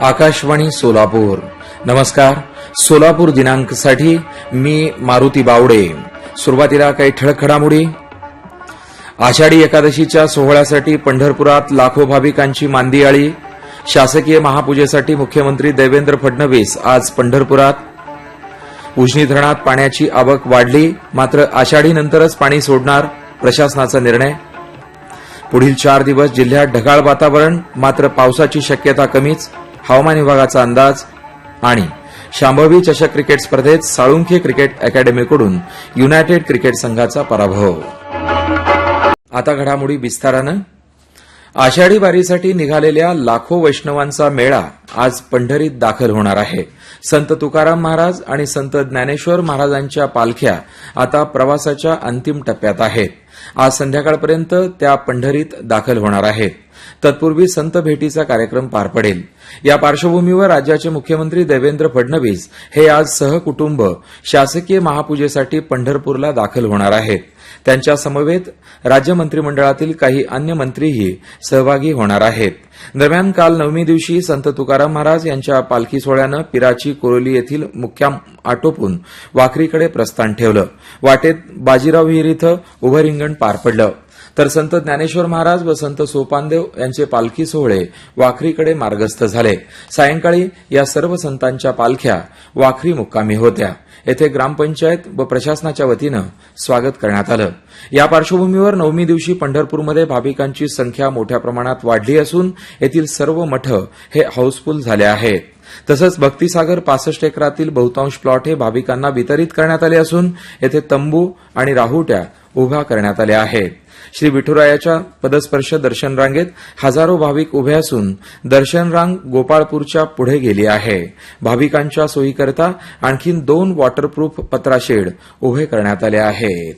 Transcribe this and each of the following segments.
आकाशवाणी सोलापूर. नमस्कार. सोलापूर दिनांकसाठी मी मारुती बावडे. सुरुवातीला काही ठळक घडामोडी. आषाढी एकादशीच्या सोहळ्यासाठी पंढरपुरात लाखो भाविकांची मांदियाळी शासकीय महापूजेसाठी मुख्यमंत्री देवेंद्र फडणवीस आज पंढरपुरात. उजनी धरणात पाण्याची आवक वाढली मात्र आषाढीनंतरच पाणी सोडणार प्रशासनाचा निर्णय. पुढील चार दिवस जिल्ह्यात ढगाळ वातावरण मात्र पावसाची शक्यता कमीच. हवामान विभागाचा अंदाज आणि शांभवी चषक क्रिकेट स्पर्धेत साळुंखे क्रिकेट अकॅडमीकडून युनायटेड क्रिकेट संघाचा पराभव. आता घडामोडी विस्तारानं. आषाढी वारीसाठी निघालेल्या लाखो वैष्णवांचा मेळा आज पंढरीत दाखल होणार आहे. संत तुकाराम महाराज आणि संत ज्ञानेश्वर महाराजांच्या पालख्या आता प्रवासाच्या अंतिम टप्प्यात आहेत. आज संध्याकाळपर्यंत त्या पंढरीत दाखल होणार आहेत. तत्पूर्वी संत भेटीचा कार्यक्रम पार पडेल. या पार्श्वभूमीवर राज्याचे मुख्यमंत्री देवेंद्र फडणवीस हे आज सहकुटुंब शासकीय महापूजेसाठी पंढरपूरला दाखल होणार आहेत. त्यांच्या समवेत राज्य मंत्रिमंडळातील काही अन्य मंत्रीही सहभागी होणार आहेत. दरम्यान काल नवमी दिवशी संत तुकाराम महाराज यांच्या पालखी सोहळ्यानं पिराची कोरोली येथील मुक्काम आटोपून वाखरीकडे प्रस्थान ठेवलं. वाटेत बाजीराव विहीर इथं उभं रिंगण पार पडलं. तर संत ज्ञानेश्वर महाराज व संत सोपानदेव यांचे पालखी सोहळे वाखरीकडे मार्गस्थ झाले. सायंकाळी या सर्व संतांच्या पालख्या वाखरी मुक्कामी होत्या. येथे ग्रामपंचायत व प्रशासनाच्या वतीनं स्वागत करण्यात आलं. या पार्श्वभूमीवर नवमी दिवशी पंढरपूरमध्ये भाविकांची संख्या मोठ्या प्रमाणात वाढली असून येथील सर्व मठ हे हाऊसफुल झाले आहेत तसंच भक्तिसागर पासष्ट एकरातील बहुतांश प्लॉट हे भाविकांना वितरित करण्यात आले असून येथे तंबू आणि राहुट्या उभ्या करण्यात आल्या आहेत. श्री विठुरायाच्या पदस्पर्श दर्शन रांगेत हजारो भाविक उभे असून दर्शन रांग गोपाळपूरच्या पुढे गेली आहे. भाविकांच्या सोयीकरता आणखी दोन वॉटरप्रूफ पत्राशेड उभे करण्यात आले आहेत.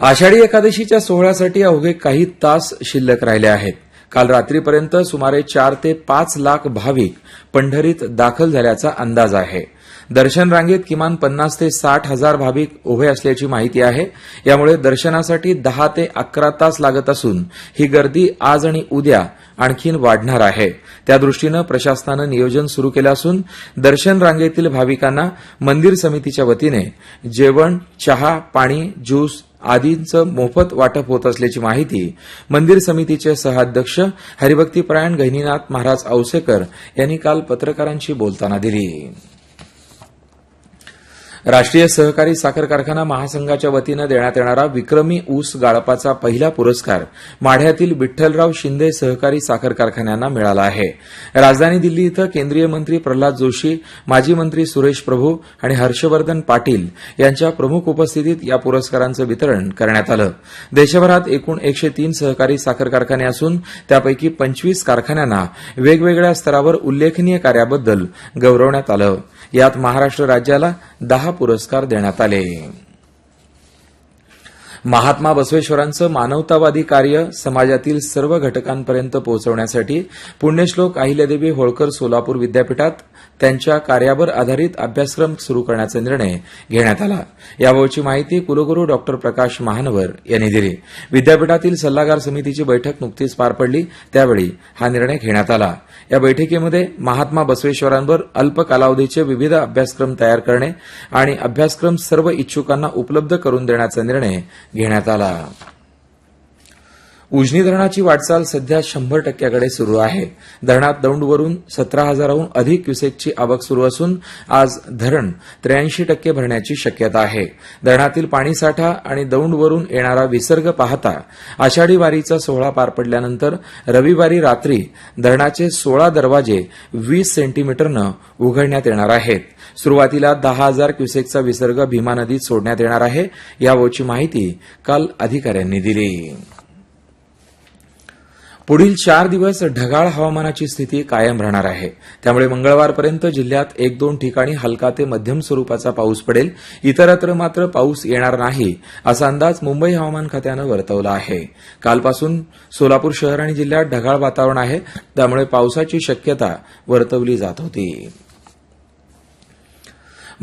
आषाढी एकादशीच्या सोहळ्यासाठी अवघे काही तास शिल्लक राहिले आहेत. काल रात्रीपर्यंत सुमारे चार ते पाच लाख भाविक पंढरीत दाखल झाल्याचा अंदाज आहे. दर्शन रांगेत किमान पन्नास ते साठ हजार भाविक उभे असल्याची माहिती आहे. यामुळे दर्शनासाठी दहा ते अकरा तास लागत असून ही गर्दी आज आणि उद्या आणखीन वाढणार आहे. त्यादृष्टीनं प्रशासनानं नियोजन सुरू केलं असून दर्शन रांगेतील भाविकांना मंदिर समितीच्या वतीने जेवण चहा पाणी ज्यूस आदींचं मोफत वाटप होत असल्याची माहिती मंदिर समितीचे सहअध्यक्ष हरिभक्तीपरायण गहिनीनाथ महाराज औसेकर यांनी काल पत्रकारांशी बोलताना दिली. राष्ट्रीय सहकारी साखर कारखाना महासंघाच्या वतीनं देण्यात येणारा विक्रमी ऊस गाळपाचा पहिला पुरस्कार माढ्यातील विठ्ठलराव शिंदे सहकारी साखर कारखान्यांना मिळाला आहे. राजधानी दिल्ली इथं केंद्रीय मंत्री प्रल्हाद जोशी माजी मंत्री सुरेश प्रभू आणि हर्षवर्धन पाटील यांच्या प्रमुख उपस्थितीत या पुरस्कारांचं वितरण करण्यात आलं. देशभरात एकूण एकशे तीन सहकारी साखर कारखाने असून त्यापैकी पंचवीस कारखान्यांना वेगवेगळ्या स्तरावर उल्लेखनीय कार्याबद्दल गौरवण्यात आलं. यात महाराष्ट्र राज्याला दहा पुरस्कार देण्यात आले. महात्मा बसवेश्वरांचं मानवतावादी कार्य समाजातील सर्व घटकांपर्यंत पोहोचवण्यासाठी पुण्यश्लोक अहिल्यादेवी होळकर सोलापूर विद्यापीठात त्यांच्या कार्यावर आधारित अभ्यासक्रम सुरू करण्याचा निर्णय घेण्यात आला. याबाबतची माहिती कुलगुरू डॉ. प्रकाश महानवर यांनी दिली. विद्यापीठातील सल्लागार समितीची बैठक नुकतीच पार पडली. त्यावेळी हा निर्णय घेण्यात आला. या बैठकीमध्ये महात्मा बसवेश्वरांवर अल्प कालावधीचे विविध अभ्यासक्रम तयार करणे आणि अभ्यासक्रम सर्व इच्छुकांना उपलब्ध करून देण्याचा निर्णय घेण्यात आला. उजनी धरणाची वाटचाल सध्या शंभर टक्क्याकडे सुरू आहे. धरणात दौंडवरून सतरा हजाराहून अधिक क्युसेकची आवक सुरू असून आज धरण त्र्याऐंशी टक्के भरण्याची शक्यता आहे. धरणातील पाणीसाठा आणि दौंडवरून येणारा विसर्ग पाहता आषाढी वारीचा सोहळा पार पडल्यानंतर रविवारी रात्री धरणाचे सोळा दरवाजे वीस सेंटीमीटरनं उघडण्यात येणार आहेत. सुरुवातीला दहा हजार क्युसेकचा विसर्ग भीमा नदीत सोडण्यात येणार आहे याबाबतची माहिती काल अधिकाऱ्यांनी दिली. पुढील चार दिवस ढगाळ हवामानाची स्थिती कायम राहणार आहे. त्यामुळे मंगळवारपर्यंत जिल्ह्यात एक दोन ठिकाणी हलका ते मध्यम स्वरूपाचा पाऊस पडेल. इतरत्र मात्र पाऊस येणार नाही असा अंदाज मुंबई हवामान खात्यानं वर्तवला आहे. कालपासून सोलापूर शहर आणि जिल्ह्यात ढगाळ वातावरण आहे त्यामुळे पावसाची शक्यता वर्तवली जात होती.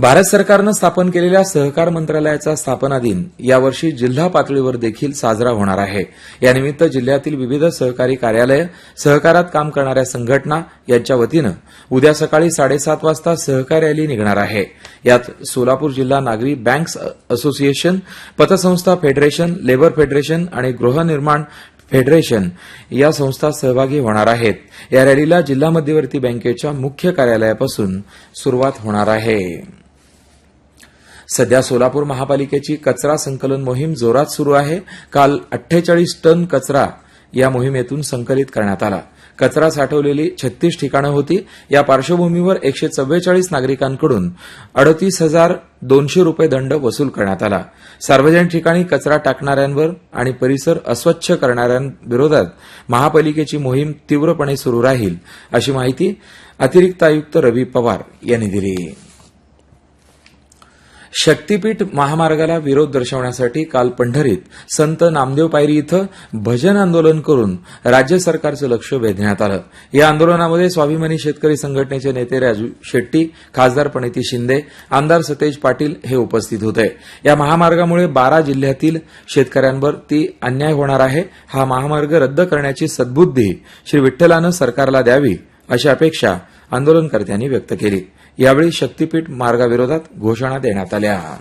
भारत सरकारनं स्थापन केलेल्या सहकार मंत्रालयाचा स्थापना दिन यावर्षी जिल्हा पातळीवर देखील साजरा होणार आहे. यानिमित्त जिल्ह्यातील विविध सहकारी कार्यालय सहकारात काम करणाऱ्या संघटना यांच्या वतीनं उद्या सकाळी साडेसात वाजता सहकार रॅली निघणार आहे. यात सोलापूर जिल्हा नागरी बँक्स असोसिएशन पतसंस्था फेडरेशन लेबर फेडरेशन आणि गृहनिर्माण फेडरेशन या संस्था सहभागी होणार आहेत. या रॅलीला जिल्हा मध्यवर्ती बँकेच्या मुख्य कार्यालयापासून सुरुवात होणार आहे. सध्या सोलापूर महापालिकेची कचरा संकलन मोहीम जोरात सुरू आहे. काल अठ्ठेचाळीस टन कचरा या मोहिमेतून संकलित करण्यात आला. कचरा साठवलेली छत्तीस ठिकाणं होती. या पार्श्वभूमीवर एकशे चव्वेचाळीस नागरिकांकडून अडतीस हजार दोनशे रुपये दंड वसूल करण्यात आला. सार्वजनिक ठिकाणी कचरा टाकणाऱ्यांवर आणि परिसर अस्वच्छ करणाऱ्यांविरोधात महापालिकेची मोहीम तीव्रपणे सुरू राहील अशी माहिती अतिरिक्त आयुक्त रवी पवार यांनी दिली. शक्तीपीठ महामार्गाला विरोध दर्शवण्यासाठी काल पंढरीत संत नामदेव पायरी इथं भजन आंदोलन करून राज्य सरकारचं लक्ष वेधण्यात आलं. या आंदोलनामध्ये स्वाभिमानी शेतकरी संघटनेचे नेते राजू शेट्टी खासदार प्रणिती शिंदे आमदार सतेज पाटील हे उपस्थित होते. या महामार्गामुळे बारा जिल्ह्यातील शेतकऱ्यांवर ती अन्याय होणार आहे. हा महामार्ग रद्द करण्याची सद्बुद्धी श्री विठ्ठलानं सरकारला द्यावी अशी अपेक्षा आंदोलनकर्त्यांनी व्यक्त केली. यावेळी शक्तीपीठ मार्गाविरोधात घोषणा देण्यात आल्या.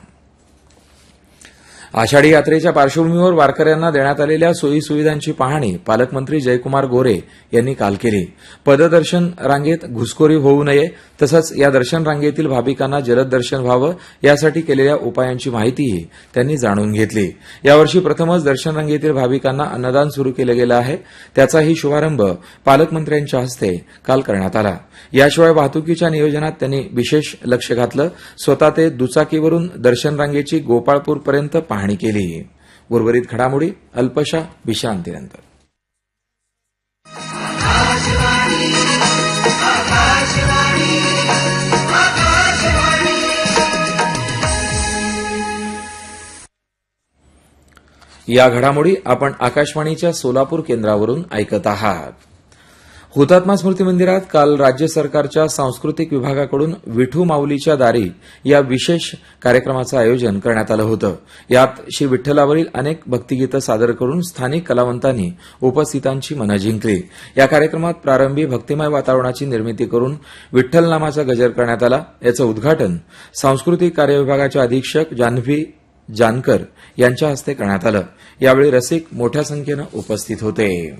आषाढी यात्रेच्या पार्श्वभूमीवर वारकऱ्यांना देण्यात आलेल्या सोयी सुविधांची पाहणी पालकमंत्री जयकुमार गोरे यांनी काल केली. पददर्शन रांगेत घुसखोरी होऊ नये तसंच या दर्शन रांगेतील भाविकांना जलद दर्शन व्हावं यासाठी केलेल्या उपायांची माहितीही त्यांनी जाणून घेतली. यावर्षी प्रथमच दर्शन रांगेतील भाविकांना अन्नदान सुरू केलं गेलं आहे. त्याचाही शुभारंभ पालकमंत्र्यांच्या हस्ते काल करण्यात आला. याशिवाय वाहतुकीच्या नियोजनात त्यांनी विशेष लक्ष घातलं. स्वतः ते दुचाकीवरून दर्शन रांगेची गोपाळपूरपर्यंत पाहणी केली. उर्वरित घडामोडी अल्पशा विश्रांतीनंतर. या घडामोडी आपण आकाशवाणीच्या सोलापूर केंद्रावरून ऐकत आहात. हुतात्मा स्मृती मंदिरात काल राज्य सरकारच्या सांस्कृतिक विभागाकडून विठू माऊलीच्या दारी या विशेष कार्यक्रमाचं आयोजन करण्यात आलं होतं. यात श्री विठ्ठलावरील अनेक भक्तिगीतं सादर करून स्थानिक कलावंतांनी उपस्थितांची मनं जिंकली. या कार्यक्रमात प्रारंभी भक्तिमय वातावरणाची निर्मिती करून विठ्ठल नामाचा गजर करण्यात आला. याचं उद्घाटन सांस्कृतिक कार्य विभागाच्या अधीक्षक जान्हवी जानकर यांच्या हस्ते करण्यात आलं. यावेळी रसिक मोठ्या संख्येनं उपस्थित होते.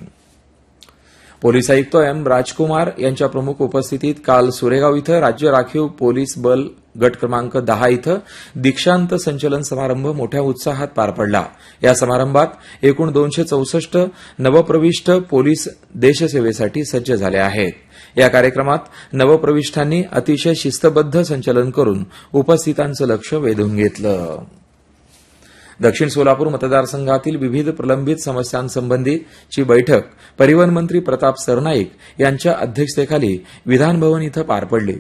पोलीस आयुक्त एम राजकुमार यांच्या प्रमुख उपस्थितीत काल सुरेगाव इथं राज्य राखीव पोलीस बल गट क्रमांक दहा इथं दीक्षांत संचलन समारंभ मोठ्या उत्साहात पार पडला. या समारंभात एकूण दोनशे चौसष्ट नवप्रविष्ट पोलीस देशसेवेसाठी सज्ज झाले आहेत. या कार्यक्रमात नवप्रविष्टांनी अतिशय शिस्तबद्ध संचलन करून उपस्थितांचं लक्ष वेधून घेतलं. दक्षिण सोलापूर मतदारसंघातील विविध प्रलंबित समस्यांसंबंधीची बैठक परिवहन मंत्री प्रताप सरनाईक यांच्या अध्यक्षतेखाली विधानभवन इथं पार पडली.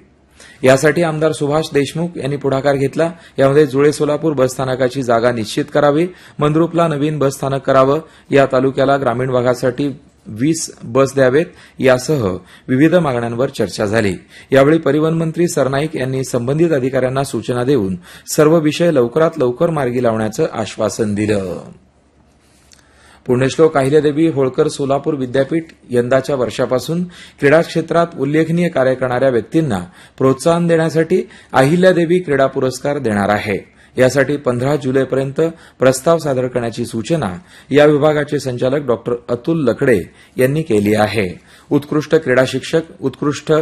यासाठी आमदार सुभाष देशमुख यांनी पुढाकार घेतला. यामध्ये जुळे सोलापूर बसस्थानकाची जागा निश्चित करावी मंद्रुपला नवीन बसस्थानक करावं या तालुक्याला ग्रामीण भागासाठी वीस बस द्यावेत यासह विविध मागण्यांवर चर्चा झाली. यावेळी परिवहन मंत्री सरनाईक यांनी संबंधित अधिकाऱ्यांना सूचना देऊन सर्व विषय लवकरात लवकर मार्गी लावण्याचं आश्वासन दिलं. पुण्यश्लोक अहिल्यादेवी होळकर सोलापूर विद्यापीठ यंदाच्या वर्षापासून क्रीडा क्षेत्रात उल्लेखनीय कार्य करणाऱ्या व्यक्तींना प्रोत्साहन देण्यासाठी अहिल्यादेवी क्रीडा पुरस्कार देणार आहे. यासाठी पंधरा जुलैपर्यंत प्रस्ताव सादर करण्याची सूचना या विभागाचे संचालक डॉक्टर अतुल लकडे यांनी केली आहे. उत्कृष्ट क्रीडा शिक्षक उत्कृष्ट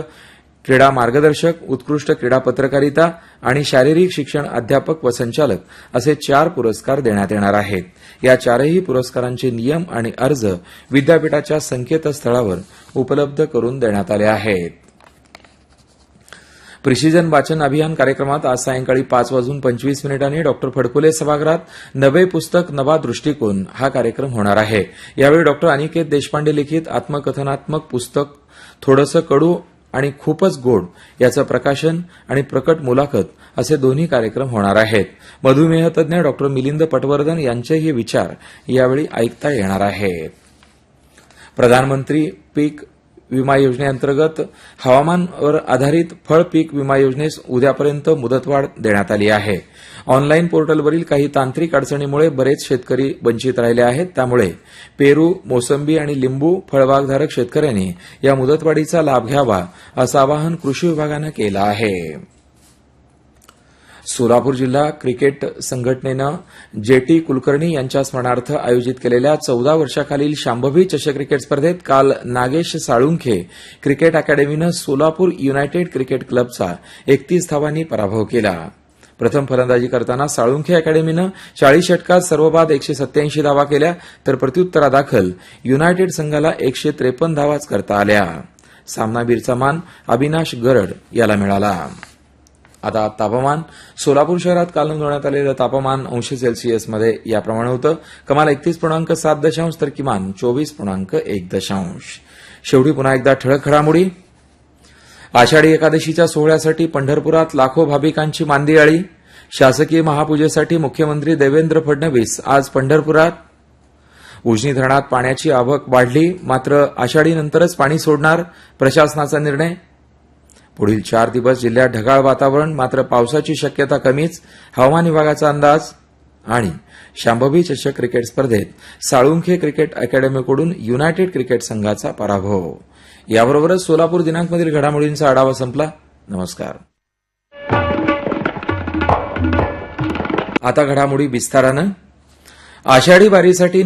क्रीडा मार्गदर्शक उत्कृष्ट क्रीडा पत्रकारिता आणि शारीरिक शिक्षण अध्यापक व संचालक असे चार पुरस्कार देण्यात येणार आहेत. या चारही पुरस्कारांचे नियम आणि अर्ज विद्यापीठाच्या संकेतस्थळावर उपलब्ध करून देण्यात आले आहेत. प्रिसिजन वाचन अभियान कार्यक्रमात आज सायंकाळी पाच वाजून पंचवीस मिनिटांनी डॉक्टर फडकुले सभागृहात नवे पुस्तक नवा दृष्टिकोन हा कार्यक्रम होणार आहे. यावेळी डॉक्टर अनिकेत देशपांडे लिखित आत्मकथनात्मक पुस्तक थोडंसं कडू आणि खूपच गोड याचं प्रकाशन आणि प्रकट मुलाखत असे दोन्ही कार्यक्रम होणार आहेत. मधुमेह तज्ज्ञ डॉक्टर मिलिंद पटवर्धन यांचेही विचार यावेळी ऐकता येणार आहेत. प्रधानमंत्री पीक विमा योजनेअंतर्गत हवामानवर आधारित फळ पीक विमा योजनेस उद्यापर्यंत मुदतवाढ देण्यात आली आहे. ऑनलाईन पोर्टलवरील काही तांत्रिक अडचणीमुळे बरेच शेतकरी वंचित राहिले आहेत. त्यामुळे पेरू मोसंबी आणि लिंबू फळबागधारक शेतकऱ्यांनी या मुदतवाढीचा लाभ घ्यावा असं आवाहन कृषी विभागानं केलं आहे. सोलापूर जिल्हा क्रिकेट संघटनेनं जेटी कुलकर्णी यांच्या स्मरणार्थ आयोजित केलेल्या चौदा वर्षाखालील शांभवी चषक क्रिकेट स्पर्धेत काल नागेश साळुंखे क्रिकेट अकॅडमीनं सोलापूर युनायटेड क्रिकेट क्लबचा एकतीस धावांनी पराभव केला. प्रथम फलंदाजी करताना साळुंखे अकॅडमीनं चाळीस षटकात सर्वबाद एकशे सत्याऐंशी धावा केल्या तर प्रत्युत्तरादाखल युनायटेड संघाला एकशे त्रेपन्न धावाच करता आल्या. सामनावीरचा मान अविनाश गरड याला मिळाला. आता तापमान सोलापूर शहरात काल नोंदवण्यात आलेलं तापमान अंश सेल्सिअसमध्ये याप्रमाणे होतं. कमाल एकतीस पूर्णांक सात दशांश तर किमान चोवीस पूर्णांक एक दशांश. शेवटी पुन्हा एकदा ठळक घडामोडी. आषाढी एकादशीच्या सोहळ्यासाठी पंढरपुरात लाखो भाविकांची मांदियाळी शासकीय महापूजेसाठी मुख्यमंत्री देवेंद्र फडणवीस आज पंढरपुरात. उजनी धरणात पाण्याची आवक वाढली मात्र आषाढीनंतरच पाणी सोडणार प्रशासनाचा निर्णय. पुढील चार दिवस जिल्ह्यात ढगाळ वातावरण मात्र पावसाची शक्यता कमीच हवामान विभागाचा अंदाज आणि शांभवी चषक क्रिकेट स्पर्धेत साळुंखे क्रिकेट अकॅडमीकडून युनायटेड क्रिकेट संघाचा पराभव. याबरोबरच सोलापूर दिनांकमधील घडामोडींचा आढावा संपला. नमस्कार. आता घडामोडी विस्तारानं. आषाढी वारीसाठी